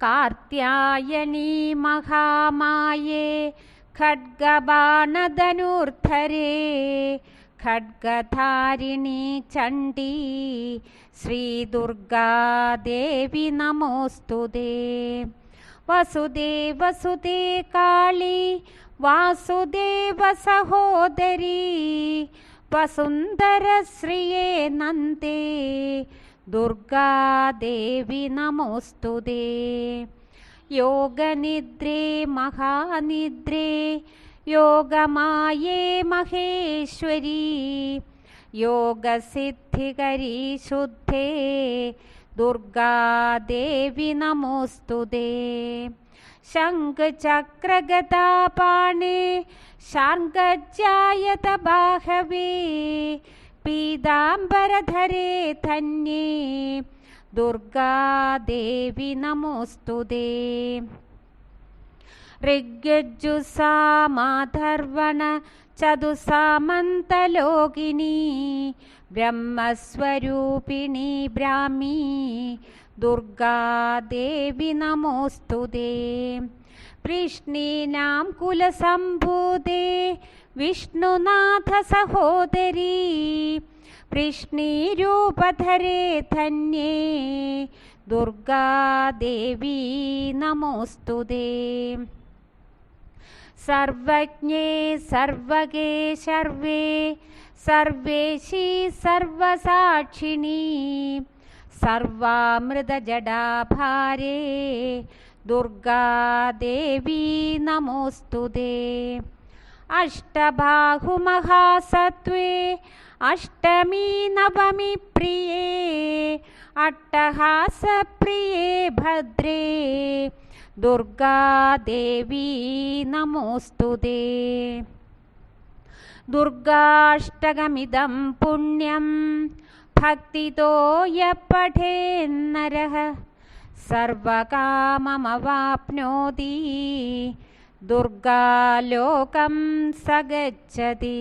कार्त्यायनी महामाये खड्गबाणधनुर्धरे खड्गधारिणी चण्डी श्रीदुर्गादेवि नमोऽस्तु ते वसुदे वसुदे काळी वासुदेवसहोदरी वसुन्धरश्रिये नन्दे दुर्गादेवि नमोऽस्तु ते योगनिद्रे महानिद्रे योगमाये महेश्वरी योगसिद्धिकरी शुद्धे दुर्गादेवि नमोऽस्तु ते शङ्खचक्रगदापाणे शार्ङ्गज्जायत बाहवे पीताम्बरधरे धन्ये दुर्गादेवि नमोऽस्तु ते ऋग्यजुसामाधर्वण चतुसामन्तलोकिनी ब्रह्मस्वरूपिणी ब्राह्मी दुर्गादेवि नमोऽस्तु ते कृष्णीनां कुलसम्भूते विष्णुनाथसहोदरी कृष्णीरूपधरे धन्ये दुर्गादेवी नमोऽस्तु ते सर्वज्ञे सर्वगे सर्वे सर्वेशी सर्वसाक्षिणी सर्वामृतजडाभारे दुर्गादेवी नमोऽस्तु ते अष्टबाहुमहासत्त्वे अष्टमी नवमी प्रिये अट्टहासप्रिये भद्रे दुर्गादेवी नमोऽस्तु ते दुर्गाष्टकमिदं पुण्यं भक्तितो यः पठेन्नरः सर्वकाममवाप्नोति दुर्गालोकं स गच्छति